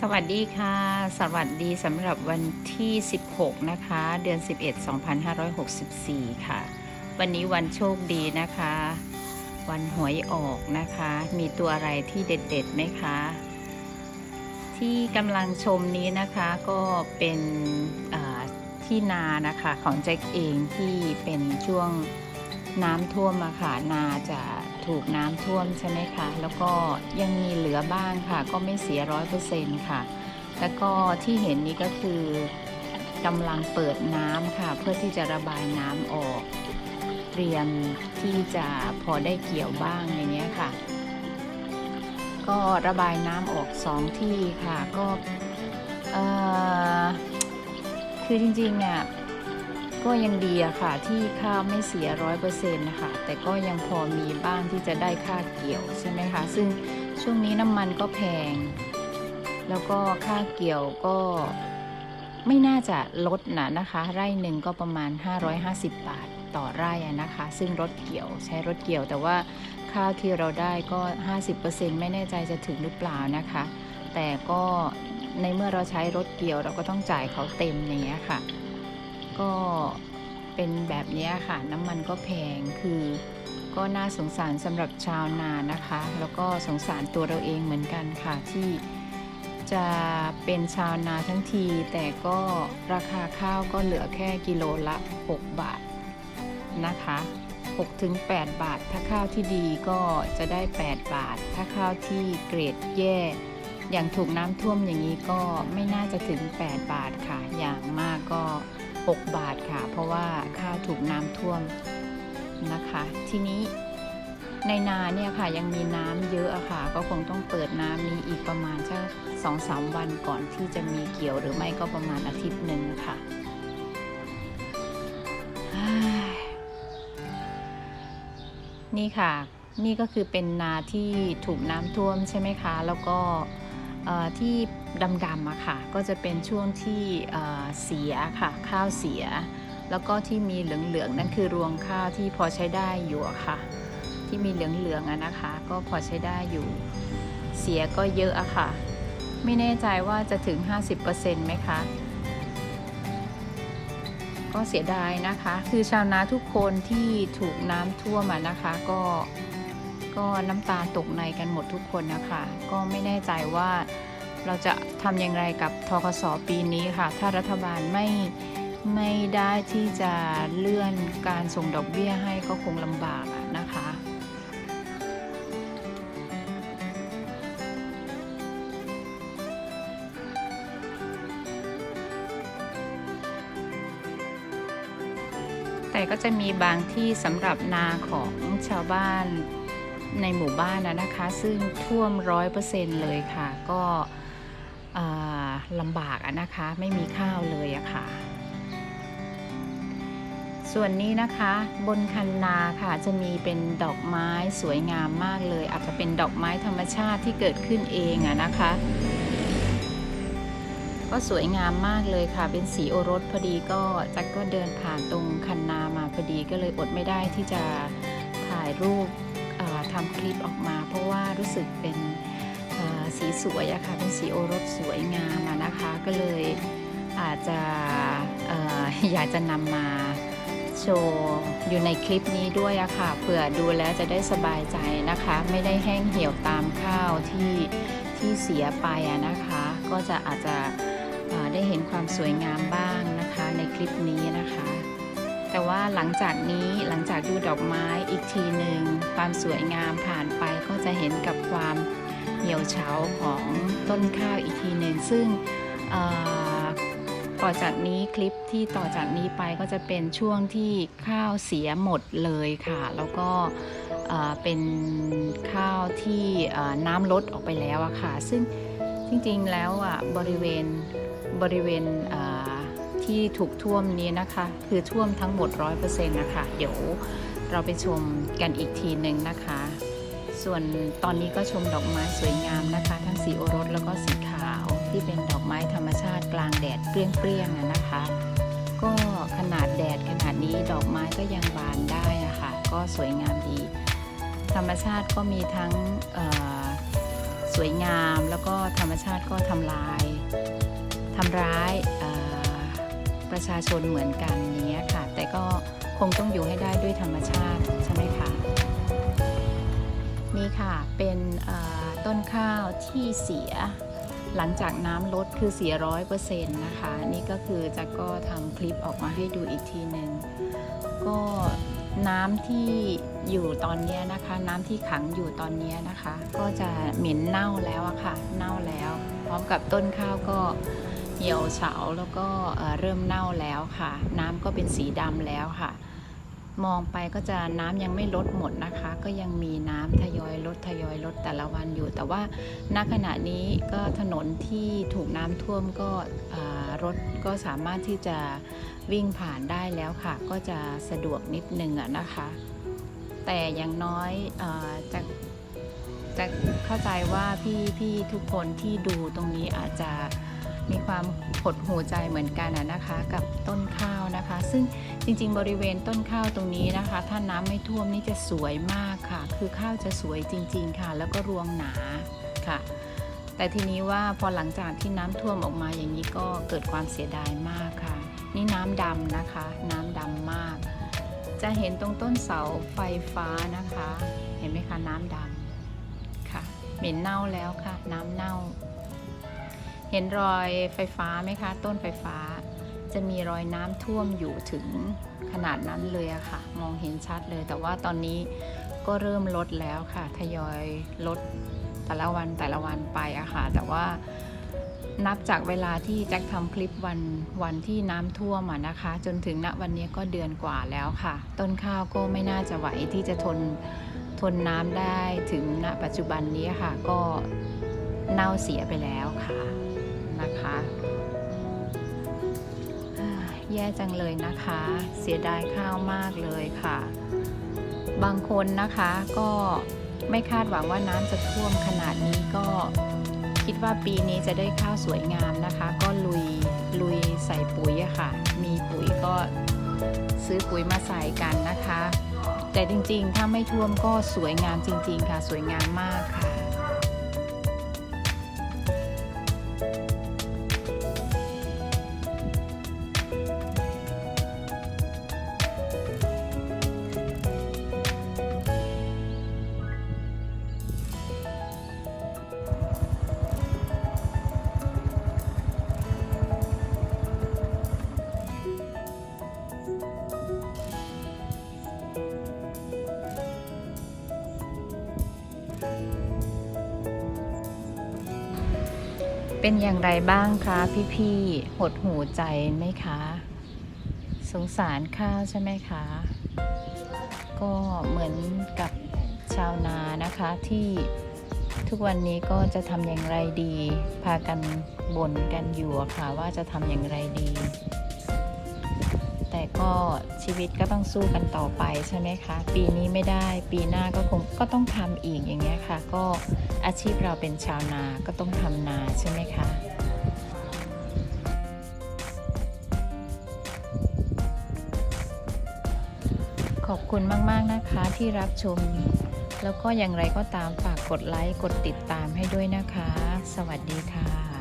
สวัสดีค่ะ สวัสดีสำหรับวันที่ 16 นะคะ เดือน 11 2564 ค่ะ วันนี้วันโชคดีนะคะ วันหวยออกนะคะ มีตัวอะไรที่เด็ดๆไหมคะ ที่กำลังชมนี้นะคะก็เป็นที่นานะคะของแจ็คเองที่เป็นช่วงน้ำท่วมอะค่ะนาจะ ถูกน้ำท่วมใช่ไหมคะ แล้วก็ยังมีเหลือบ้างค่ะ ก็ไม่เสียร้อยเปอร์เซ็นต์ค่ะ แล้วก็ที่เห็นนี้ก็คือกำลังเปิดน้ำค่ะ เพื่อที่จะระบายน้ำออกเตรียมที่จะพอได้เกี่ยวบ้างอย่างเงี้ยค่ะ ก็ระบายน้ำออกสองที่ค่ะ ก็คือจริงๆอะ ก็ยังดีอะค่ะ ที่ข้าวไม่เสียร้อยเปอร์เซ็นต์นะคะแต่ก็ยังพอมีบ้างที่จะได้ค่าเกี่ยวใช่ไหมคะ ซึ่งช่วงนี้น้ำมันก็แพง แล้วก็ค่าเกี่ยวก็ไม่น่าจะลดนะนะคะ ไร่หนึ่งก็ประมาณ 550 บาทต่อไร่นะคะ ซึ่งรถเกี่ยวใช้รถเกี่ยว แต่ว่าข้าวที่เราได้ก็ 50%ไม่แน่ใจจะถึงหรือเปล่านะคะ แต่ก็ในเมื่อเราใช้รถเกี่ยวเราก็ต้องจ่ายเขาเต็มอย่างเงี้ยค่ะ ก็เป็นแบบนี้ค่ะ น้ำมันก็แพงคือก็น่าสงสารสำหรับชาวนานะคะ แล้วก็สงสารตัวเราเองเหมือนกันค่ะที่จะเป็นชาวนาทั้งที แต่ก็ราคาข้าวก็เหลือแค่กิโลละ 6 บาทนะคะ6ถึง8บาท ถ้าข้าวที่ดีก็จะได้ 8 บาท ถ้าข้าวที่เกรดแย่ อย่างถูกน้ำท่วมอย่างนี้ก็ไม่น่าจะถึง 8 บาทค่ะ อย่างมากก็ 6 บาทค่ะ เพราะว่าข้าวถูกน้ำท่วมนะคะ ทีนี้ในนาเนี่ยค่ะยังมีน้ำเยอะอะค่ะ ก็คงต้องเปิดน้ำนี้อีกประมาณสักสองสามวันก่อนที่จะมีเกี่ยวหรือไม่ก็ประมาณอาทิตย์หนึ่งค่ะนี่ค่ะ นี่ก็คือเป็นนาที่ถูกน้ำท่วมใช่ไหมคะ แล้วก็ที่ ดำๆอะค่ะ ก็จะเป็นช่วงที่เสียค่ะ ข้าวเสีย แล้วก็ที่มีเหลืองๆนั่นคือรวงข้าวที่พอใช้ได้อยู่อะค่ะ ที่มีเหลืองๆอะนะคะ ก็พอใช้ได้อยู่ เสียก็เยอะอะค่ะ ไม่แน่ใจว่าจะถึง 50%ไหมคะก็เสียดายนะคะ คือชาวนาทุกคนที่ถูกน้ำท่วมอะนะคะ ก็ก็น้ำตาตกในกันหมดทุกคนนะคะ ก็ไม่แน่ใจว่า เราจะทำอย่างไรกับทกสปีนี้ค่ะ ถ้ารัฐบาลไม่ไม่ได้ที่จะเลื่อนการส่งดอกเบี้ยให้ก็คงลำบากนะคะแต่ก็จะมีบางที่สำหรับนาของชาวบ้านในหมู่บ้านนะคะ ซึ่งท่วมร้อยเปอร์เซ็นต์เลยค่ะ ก็ ลำบากอะนะคะ ไม่มีข้าวเลยอะค่ะ ส่วนนี้นะคะ บนคันนาค่ะจะมีเป็นดอกไม้สวยงามมากเลย อาจจะเป็นดอกไม้ธรรมชาติที่เกิดขึ้นเองอะนะคะ ก็สวยงามมากเลยค่ะ เป็นสีโอรสพอดีก็จักก็เดินผ่านตรงคันนามาพอดีก็เลยอดไม่ได้ที่จะถ่ายรูปทำคลิปออกมา เพราะว่ารู้สึกเป็น สีสวยอะค่ะเป็นสีโอรสสวยงามอะนะคะก็เลยอาจจะออยากจะนำมาโชว์อยู่ในคลิปนี้ด้วยอะค่ะเผื่อดูแล้วจะได้สบายใจนะคะ ไม่ได้แห้งเหี่ยวตามข้าวที่ที่เสียไปอะนะคะ ก็จะอาจจะได้เห็นความสวยงามบ้างนะคะในคลิปนี้นะคะ แต่ว่าหลังจากนี้หลังจากดูดอกไม้อีกทีหนึ่งความสวยงามผ่านไปก็จะเห็นกับความ เหี่ยวเฉาของต้นข้าวอีกทีหนึ่งซึ่งต่อจากนี้คลิปที่ต่อจากนี้ไปก็จะเป็นช่วงที่ข้าวเสียหมดเลยค่ะ แล้วก็เป็นข้าวที่น้ำลดออกไปแล้วอะค่ะ ซึ่งจริงๆแล้วอะบริเวณบริเวณที่ถูกท่วมนี้นะคะ คือท่วมทั้งหมด 100%นะคะ เดี๋ยวเราไปชมกันอีกทีหนึ่งนะคะ ส่วนตอนนี้ก็ชมดอกไม้สวยงามนะคะ ทั้งสีโอรสแล้วก็สีขาวที่เป็นดอกไม้ธรรมชาติกลางแดดเปรี้ยงๆนะคะ ก็ขนาดแดดขนาดนี้ดอกไม้ก็ยังบานได้อะค่ะก็สวยงามดี ธรรมชาติก็มีทั้งสวยงามแล้วก็ธรรมชาติก็ทำลายทำร้ายประชาชนเหมือนกันอย่างเงี้ยค่ะ แต่ก็คงต้องอยู่ให้ได้ด้วยธรรมชาติใช่ไหมคะ นี่ค่ะ เป็นต้นข้าวที่เสีย หลังจากน้ำลดคือเสียร้อยเปอร์เซ็นต์นะคะ นี่ก็คือจะก็ทำคลิปออกมาให้ดูอีกทีหนึ่งก็น้ำที่อยู่ตอนนี้นะคะ น้ำที่ขังอยู่ตอนนี้นะคะ ก็จะเหม็นเน่าแล้วอะค่ะ เน่าแล้ว พร้อมกับต้นข้าวก็เหี่ยวเฉาแล้วก็เริ่มเน่าแล้วค่ะ น้ำก็เป็นสีดำแล้วค่ะ มองไปก็จะน้ำยังไม่ลดหมดนะคะ ก็ยังมีน้ำทยอยลดทยอยลดแต่ละวันอยู่ แต่ว่าณขณะนี้ก็ถนนที่ถูกน้ำท่วมก็รถก็สามารถที่จะวิ่งผ่านได้แล้วค่ะ ก็จะสะดวกนิดนึงอะนะคะ แต่อย่างน้อยอจะจะเข้าใจว่าพี่พี่ทุกคนที่ดูตรงนี้อาจจะ มีความหดหูใจเหมือนกันนะคะกับต้นข้าวนะคะ ซึ่งจริงๆ บริเวณต้นข้าวตรงนี้นะคะ ถ้าน้ำไม่ท่วมนี่จะสวยมากค่ะ คือข้าวจะสวยจริง ๆ ค่ะ แล้วก็รวงหนาค่ะ แต่ทีนี้ว่าพอหลังจากที่น้ำท่วมออกมาอย่างนี้ก็เกิดความเสียดายมากค่ะ นี่น้ำดำนะคะ น้ำดำมาก จะเห็นตรงต้นเสาไฟฟ้านะคะ เห็นไหมคะน้ำดำค่ะ เหม็นเน่าแล้วค่ะ น้ำเน่า เห็นรอยไฟฟ้าไหมคะ ต้นไฟฟ้า จะมีรอยน้ำท่วมอยู่ถึงขนาดนั้นเลยอะค่ะ มองเห็นชัดเลย แต่ว่าตอนนี้ก็เริ่มลดแล้วค่ะ ทยอยลดแต่ละวันแต่ละวันไปอะค่ะ แต่ว่านับจากเวลาที่แจ็คทำคลิปวันวันที่น้ำท่วมอะนะคะ จนถึงณวันนี้ก็เดือนกว่าแล้วค่ะ ต้นข้าวก็ไม่น่าจะไหวที่จะทนทนน้ำได้ถึงณปัจจุบันนี้ค่ะ ก็เน่าเสียไปแล้วค่ะ นะคะ แย่จังเลยนะคะ เสียดายข้าวมากเลยค่ะ บางคนนะคะก็ไม่คาดหวังว่าน้ำจะท่วมขนาดนี้ก็คิดว่าปีนี้จะได้ข้าวสวยงามนะคะ ก็ลุยลุยใส่ปุ๋ยะค่ะ มีปุ๋ยก็ซื้อปุ๋ยมาใส่กันนะคะ แต่จริงๆ ถ้าไม่ท่วมก็สวยงามจริง ๆ ค่ะ สวยงามมากค่ะ เป็นอย่างไรบ้างคะพี่ๆ หดหูใจไหมคะ สงสารข้าวใช่ไหมคะ ก็เหมือนกับชาวนานะคะที่ทุกวันนี้ก็จะทำอย่างไรดี พากันบ่นกันอยู่ค่ะว่าจะทำอย่างไรดี แต่ก็ชีวิตก็ต้องสู้กันต่อไปใช่ไหมคะ ปีนี้ไม่ได้ ปีหน้าก็คงก็ต้องทำอีกอย่างเงี้ยค่ะ ก็อาชีพเราเป็นชาวนาก็ต้องทำนาใช่ไหมคะ คุณมาก ๆ นะคะที่รับชม แล้วก็อย่างไรก็ตามฝากกดไลค์ กดติดตามให้ด้วยนะคะ สวัสดีค่ะ